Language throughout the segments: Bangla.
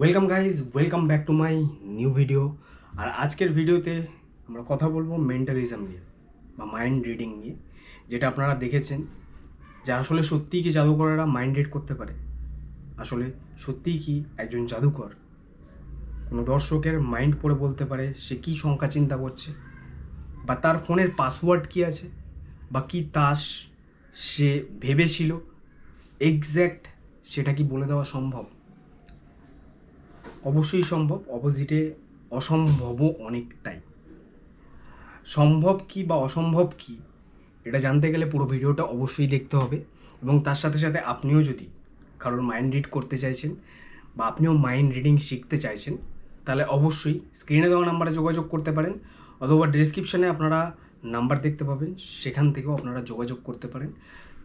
Welcome guys welcome back to my new video আর আজকের ভিডিওতে আমরা কথা বলব মেন্টালিজম নিয়ে, বা মাইন্ড রিডিং নিয়ে, যেটা আপনারা দেখেছেন, যে আসলে সত্যিই কি জাদুকরেরা মাইন্ড রিড করতে পারে? আসলে সত্যিই কি একজন জাদুকর? কোনো দর্শকের মাইন্ড পড়ে বলতে পারে সে কী সংখ্যা চিন্তা করছে? বা তার ফোনের পাসওয়ার্ড কী আছে? বা কী তাস সে ভেবেছিল? এক্স্যাক্ট সেটা কি বলে দেওয়া সম্ভব? অবশ্যই সম্ভব অপোজিটে অসম্ভবও অনেকটাই। সম্ভব কি বা অসম্ভব কি, এটা জানতে গেলে পুরো ভিডিওটা অবশ্যই দেখতে হবে এবং তার সাথে সাথে আপনিও যদি কারোর মাইন্ড রিড করতে চাইছেন বা আপনিও মাইন্ড রিডিং শিখতে চাইছেন, তাহলে অবশ্যই স্ক্রিনে দেওয়া নাম্বারে যোগাযোগ করতে পারেন অথবা ডিসক্রিপশানে আপনারা নাম্বার দেখতে পাবেন, সেখান থেকেও আপনারা যোগাযোগ করতে পারেন।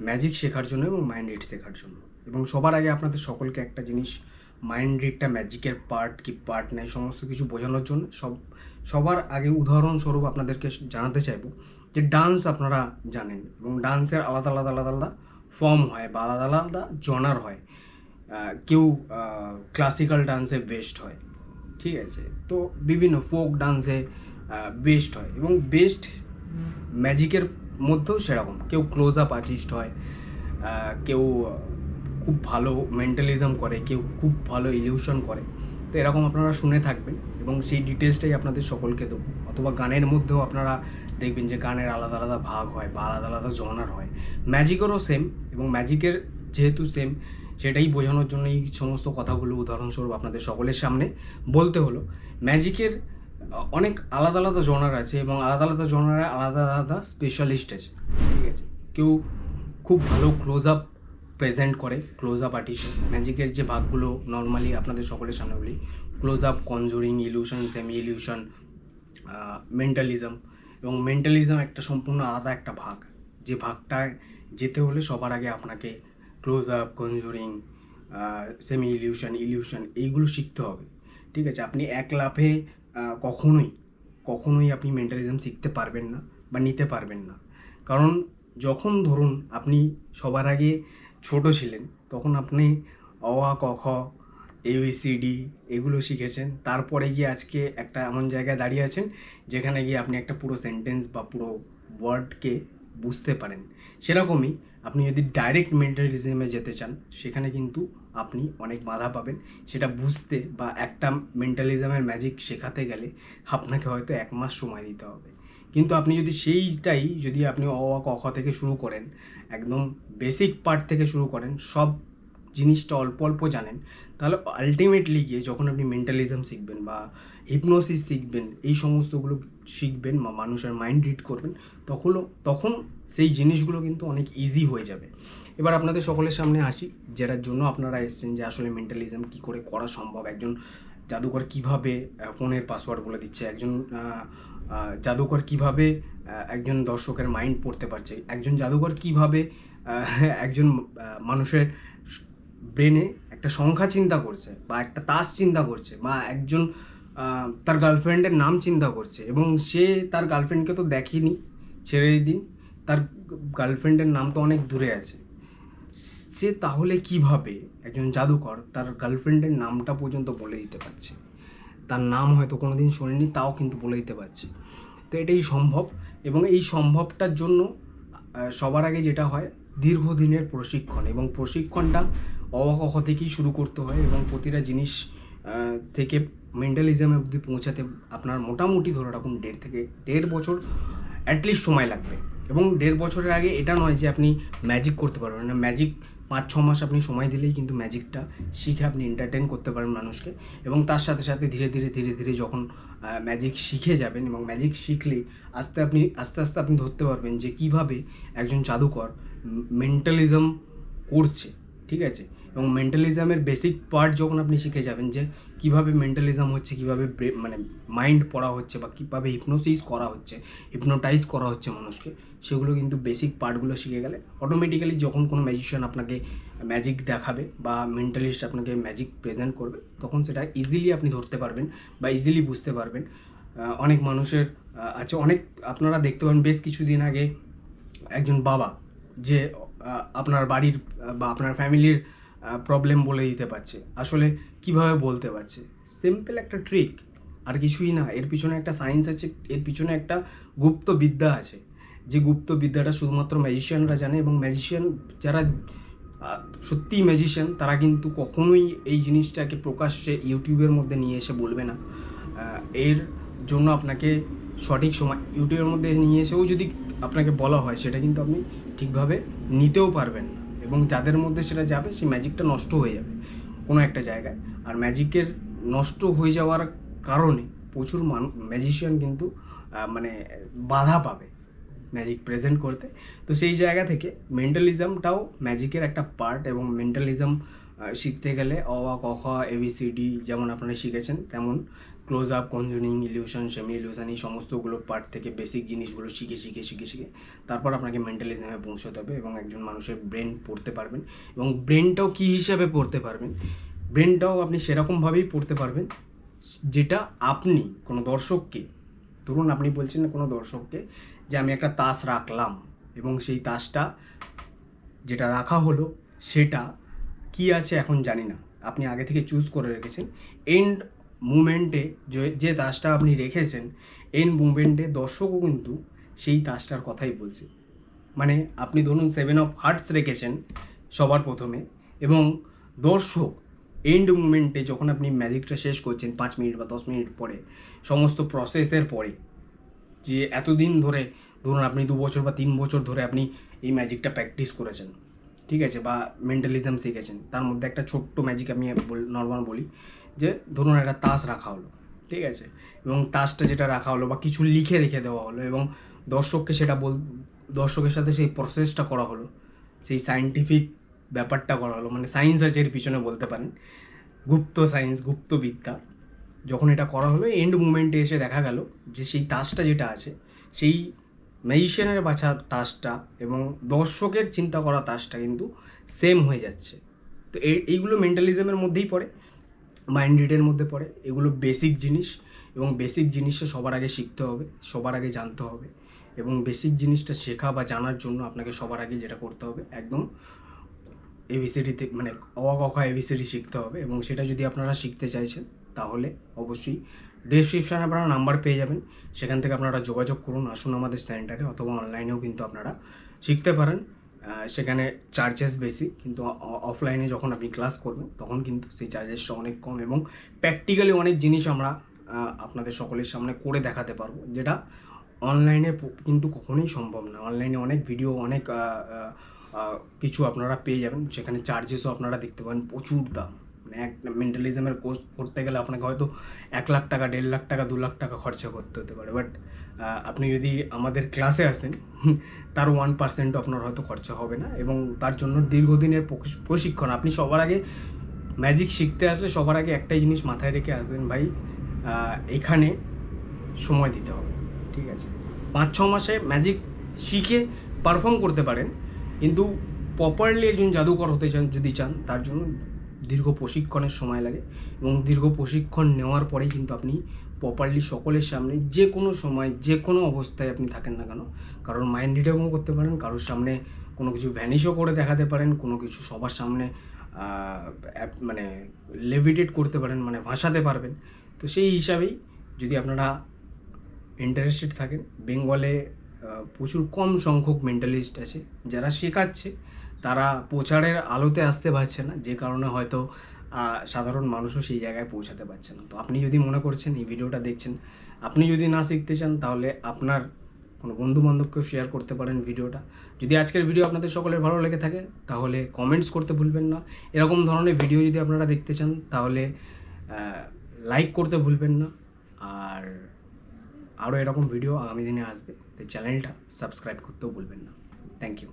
ম্যাজিক শেখার জন্য এবং মাইন্ড রিড শেখার জন্য। এবং সবার আগে আপনাদের সকলকে একটা জিনিস মাইন্ড রিডটা ম্যাজিকের পার্ট কি পার্ট নেই, সমস্ত কিছু বোঝানোর জন্য সব, সবার আগে উদাহরণস্বরূপ আপনাদেরকে জানাতে চাইব যে ডান্স আপনারা জানেন এবং ডান্সের আলাদা আলাদা আলাদা আলাদা ফর্ম হয় বা আলাদা আলাদা জনার হয়। কেউ ক্লাসিক্যাল ডান্সে বেস্ট হয়, ঠিক আছে? তো বিভিন্ন ফোক ডান্সে বেস্ট হয় এবং বেস্ট ম্যাজিকের মধ্যেও সেরকম। কেউ ক্লোজ আপ আর্টিস্ট হয় কেউ খুব ভালো মেন্টালিজম করে, কেউ খুব ভালো ইলিউশন করে, তো এরকম আপনারা শুনে থাকবেন এবং সেই ডিটেলসটাই আপনাদের সকলকে দেবো। অথবা গানের মধ্যেও আপনারা দেখবেন যে গানের আলাদা আলাদা ভাগ হয় বা আলাদা আলাদা জনার হয়। ম্যাজিকেরও সেম এবং ম্যাজিকের যেহেতু সেম সেটাই বোঝানোর জন্য এই সমস্ত কথাগুলো উদাহরণস্বরূপ আপনাদের সকলের সামনে বলতে হলো। ম্যাজিকের অনেক আলাদা আলাদা জনার আছে এবং আলাদা আলাদা জনারে আলাদা আলাদা স্পেশালিস্ট আছে, ঠিক আছে? কেউ খুব ভালো ক্লোজ আপ প্রেজেন্ট করে ক্লোজ আপ আর্টিস্ট ম্যাজিকের যে ভাগগুলো নর্মালি আপনাদের সকলের সামনে বলি close up conjuring illusion semi illusion mentalism এবং মেন্টালিজম একটা সম্পূর্ণ আলাদা একটা ভাগ। যে ভাগটায় যেতে হলে সবার আগে আপনাকে close up conjuring semi illusion illusion এইগুলো শিখতে হবে। ঠিক আছে, আপনি এক লাফে কখনোই কখনোই আপনি মেন্টালিজম শিখতে পারবেন না বা নিতে পারবেন না। কারণ যখন ধরুন আপনি সবার আগে ছোট ছিলেন, তখন আপনি অ আ ক, খ এবিসিডি এগুলো শিখেছেন। তারপরে গিয়ে আজকে একটা এমন জায়গায় দাঁড়িয়ে আছেন, যেখানে গিয়ে আপনি একটা পুরো সেন্টেন্স বা পুরো ওয়ার্ডকে বুঝতে পারেন। সেরকমই আপনি যদি ডাইরেক্ট মেন্টালিজমে যেতে চান, সেখানে কিন্তু আপনি অনেক বাধা পাবেন। সেটা বুঝতে বা একটা মেন্টালিজমের ম্যাজিক শেখাতে গেলে আপনাকে হয়তো এক মাস সময় দিতে হবে। কিন্তু আপনি যদি সেইটাই যদি আপনি অ আ ক, খ থেকে শুরু করেন একদম বেসিক পার্ট থেকে শুরু করেন, সব জিনিসটা অল্প অল্প জানেন, তাহলে আলটিমেটলি গিয়ে যখন আপনি মেন্টালিজম শিখবেন বা হিপনোসিস শিখবেন, এই সমস্তগুলো শিখবেন বা মানুষের মাইন্ড রিড করবেন, তখনও, তখন সেই জিনিসগুলো কিন্তু অনেক ইজি হয়ে যাবে। এবার আপনাদের সকলের সামনে আসি, যেটার জন্য আপনারা এসছেন যে আসলে মেন্টালিজম কী করে করা সম্ভব? একজন জাদুকর কীভাবে ফোনের পাসওয়ার্ড বলে দিচ্ছে, একজন জাদুকর কীভাবে একজন দর্শকের মাইন্ড পড়তে পারছে, একজন জাদুকর কীভাবে একজন মানুষের ব্রেনে একটা সংখ্যা চিন্তা করছে, বা একটা তাস চিন্তা করছে, বা একজন তার গার্লফ্রেন্ডের নাম চিন্তা করছে, এবং সে তার গার্লফ্রেন্ডকে তো দেখেনি ছেড়ে দিন, তার গার্লফ্রেন্ডের নাম তো অনেক দূরে আছে। সে তাহলে কীভাবে? একজন জাদুকর, তার গার্লফ্রেন্ডের নামটা পর্যন্ত বলে দিতে পারছে। তার নাম হয়তো কোনো দিন শোনেনি, তাও কিন্তু বলে দিতে পারছে। তো এটাই সম্ভব এবং এই সম্ভবটার জন্য সবার আগে যেটা হয়, দীর্ঘদিনের প্রশিক্ষণ এবং প্রশিক্ষণটা অবাক থেকেই শুরু করতে হয় এবং প্রতিটা জিনিস থেকে মেন্টালিজমে অবধি পৌঁছাতে আপনার মোটামুটি ধরে রাখুন দেড় থেকে দেড় বছর অ্যাটলিস্ট সময় লাগবে। এবং দেড় বছরের আগে এটা নয় যে আপনি ম্যাজিক করতে পারবেন না। ম্যাজিক পাঁচ ছ মাস আপনি সময় দিলেই কিন্তু ম্যাজিকটা শিখে আপনি এন্টারটেন করতে পারেন মানুষকে। এবং তার সাথে সাথে ধীরে ধীরে ধীরে ধীরে যখন ম্যাজিক শিখে যাবেন এবং ম্যাজিক শিখলে আস্তে আপনি, আস্তে আস্তে আপনি ধরতে পারবেন যে কীভাবে একজন জাদুকর মেন্টালিজম করছে। ঠিক আছে? এবং মেন্টালিজমের বেসিক পার্ট যখন আপনি শিখে যাবেন যে কীভাবে মেন্টালিজম হচ্ছে, কীভাবে মানে মাইন্ড পড়া হচ্ছে বা কীভাবে হিপনোসিস করা হচ্ছে হিপনোটাইজ করা হচ্ছে মানুষকে, সেগুলো কিন্তু বেসিক পার্টগুলো শিখে গেলে অটোমেটিক্যালি যখন কোনো ম্যাজিশিয়ান আপনাকে ম্যাজিক দেখাবে বা মেন্টালিস্ট আপনাকে ম্যাজিক প্রেজেন্ট করবে, তখন সেটা ইজিলি আপনি ধরতে পারবেন বা ইজিলি বুঝতে পারবেন। অনেক মানুষের আছে, অনেক আপনারা দেখতে পাবেন বেশ কিছুদিন আগে একজন বাবা যে আপনার বাড়ির বা আপনার ফ্যামিলির প্রবলেম বলে দিতে পারছে। আসলে কীভাবে বলতে পারছে? সিম্পল একটা ট্রিক আর কিছুই না। এর পিছনে একটা সায়েন্স আছে, এর পিছনে একটা গুপ্ত বিদ্যা আছে। যে গুপ্ত বিদ্যাটা শুধুমাত্র ম্যাজিশিয়ানরা জানে এবং ম্যাজিশিয়ান যারা সত্যিই ম্যাজিশিয়ান তারা কিন্তু কখনোই এই জিনিসটাকে প্রকাশ্যে ইউটিউবের মধ্যে নিয়ে এসে বলবে না। এর জন্য আপনাকে সঠিক সময় ইউটিউবের মধ্যে নিয়ে এসেও যদি আপনাকে বলা হয়, সেটা কিন্তু আপনি ঠিকভাবে নিতেও পারবেন না। এবং যাদের মধ্যে সেটা যাবে, সেই ম্যাজিকটা নষ্ট হয়ে যাবে কোনো একটা জায়গায়। আর ম্যাজিকের নষ্ট হয়ে যাওয়ার কারণে প্রচুর মানুষ ম্যাজিশিয়ান কিন্তু মানে বাধা পাবে ম্যাজিক প্রেজেন্ট করতে। তো সেই জায়গা থেকে মেন্টালিজমটাও ম্যাজিকের একটা পার্ট এবং মেন্টালিজম শিখতে গেলে অ আ ক, খ এবিসিডি যেমন আপনারা শিখেছেন, তেমন close up conjuring illusion semi illusion এই সমস্তগুলো পার্ট থেকে বেসিক জিনিসগুলো শিখে শিখে শিখে শিখে তারপর আপনাকে মেন্টালিজমে পৌঁছতে হবে এবং একজন মানুষের ব্রেন পড়তে পারবেন এবং ব্রেনটাও কী হিসাবে পড়তে পারবেন? ব্রেনটাও আপনি সেরকমভাবেই পড়তে পারবেন যেটা আপনি, কোনো দর্শককে, ধরুন আপনি বলছেন কোনো দর্শককে যে আমি একটা তাস রাখলাম এবং সেই তাসটা যেটা রাখা হলো সেটা কি আছে এখন জানি না। আপনি আগে থেকে চুজ করে রেখেছেন। এন্ড মুমেন্টে যে তাসটা আপনি রেখেছেন এন্ড মুমেন্টে দর্শকও কিন্তু সেই তাসটার কথাই বলছে। মানে আপনি ধরুন সেভেন অফ হার্টস রেখেছেন সবার প্রথমে এবং দর্শক এন্ড মুমেন্টে যখন আপনি ম্যাজিকটা শেষ করছেন পাঁচ মিনিট বা দশ মিনিট পরে, সমস্ত প্রসেসের পরে, যে এতদিন ধরে ধরুন আপনি দু বছর বা তিন বছর ধরে আপনি এই ম্যাজিকটা প্র্যাকটিস করেছেন, ঠিক আছে? বা মেন্টালিজম শিখেছেন, তার মধ্যে একটা ছোট্ট ম্যাজিক আমি নর্মাল বলি যে ধরুন একটা তাস রাখা হলো, ঠিক আছে? এবং তাসটা যেটা রাখা হলো বা কিছু লিখে রেখে দেওয়া হলো এবং দর্শককে সেটা বল, দর্শকের সাথে সেই প্রসেসটা করা হলো, সেই সায়েন্টিফিক ব্যাপারটা করা হলো মানে সায়েন্স আছে এর পিছনে বলতে পারেন। গুপ্ত সায়েন্স গুপ্ত বিদ্যা। যখন এটা করা হলো এন্ড মুমেন্টে এসে দেখা গেল যে সেই তাসটা যেটা আছে, সেই ম্যাজিশিয়ানের বাছা তাসটা এবং দর্শকের চিন্তা করা তাসটা কিন্তু সেম হয়ে যাচ্ছে। তো এই এইগুলো মেন্টালিজমের মধ্যেই পড়ে। মাইন্ড রিডের মধ্যে পড়ে, এগুলো বেসিক জিনিস এবং বেসিক জিনিসটা সবার আগে শিখতে হবে, সবার আগে জানতে হবে এবং বেসিক জিনিসটা শেখা বা জানার জন্য আপনাকে সবার আগে যেটা করতে হবে, একদম এবিসিডিতে মানে অ ক খ এবিসিডি শিখতে হবে এবং সেটা যদি আপনারা শিখতে চাইছেন, তাহলে অবশ্যই ডিসক্রিপশানে আপনারা নাম্বার পেয়ে যাবেন, সেখান থেকে আপনারা যোগাযোগ করুন, আসুন আমাদের সেন্টারে অথবা অনলাইনেও কিন্তু আপনারা শিখতে পারেন। সেখানে চার্জেস বেশি, কিন্তু অফলাইনে যখন আপনি ক্লাস করবেন, তখন কিন্তু সেই চার্জেসটা অনেক কম এবং প্র্যাকটিক্যালি অনেক জিনিস আমরা আপনাদের সকলের সামনে করে দেখাতে পারব, যেটা অনলাইনে কিন্তু কখনোই সম্ভব না। অনলাইনে অনেক ভিডিও অনেক কিছু আপনারা পেয়ে যাবেন, সেখানে চার্জেসও আপনারা দেখতে পাবেন প্রচুর দাম। এক মেন্টালিজমের কোর্স করতে গেলে আপনাকে হয়তো এক লাখ টাকা, দেড় লাখ টাকা, দু লাখ টাকা খরচা করতে হতে পারে। বাট আপনি যদি আমাদের ক্লাসে আসেন তার ওয়ান পার্সেন্টও আপনার হয়তো খরচা হবে না এবং তার জন্য দীর্ঘদিনের প্রশিক্ষণ। আপনি সবার আগে ম্যাজিক শিখতে আসলে সবার আগে একটাই জিনিস মাথায় রেখে আসবেন, ভাই এখানে সময় দিতে হবে, ঠিক আছে? পাঁচ, ছ মাসে ম্যাজিক শিখে পারফর্ম করতে পারেন, কিন্তু প্রপারলি একজন জাদুকর হতে চান, যদি চান, তার জন্য দীর্ঘ প্রশিক্ষণের সময় লাগে এবং দীর্ঘ প্রশিক্ষণ নেওয়ার পরেই কিন্তু আপনি প্রপারলি সকলের সামনে যে কোনো সময়, যে কোনো অবস্থায় আপনি থাকেন না কেন, কারোর মাইন্ড রিডেও করতে পারেন, কারোর সামনে কোনো কিছু ভ্যানিশও করে দেখাতে পারেন, কোনো কিছু সবার সামনে মানে লেভিটেট করতে পারেন মানে ভাসাতে পারবেন। তো সেই হিসাবেই যদি আপনারা ইন্টারেস্টেড থাকেন বেঙ্গলে প্রচুর কম সংখ্যক মেন্টালিস্ট আছে যারা শেখাচ্ছে। তারা প্রচারের আলোতে আসতে পারছে না, যে কারণে হয়তো সাধারণ মানুষও সেই জায়গায় পৌঁছাতে পারছে না। তো আপনি যদি মনে করছেন, এই ভিডিওটা দেখছেন, আপনি যদি না শিখতে চান, তাহলে আপনার কোনো বন্ধু বান্ধবকেও শেয়ার করতে পারেন ভিডিওটা। যদি আজকের ভিডিও আপনাদের সকলের ভালো লেগে থাকে, তাহলে কমেন্টস করতে ভুলবেন না। এরকম ধরনের ভিডিও যদি আপনারা দেখতে চান, তাহলে লাইক করতে ভুলবেন না। আর আরও এরকম ভিডিও আগামী দিনে আসবে। তাই চ্যানেলটা সাবস্ক্রাইব করতেও ভুলবেন না। Thank you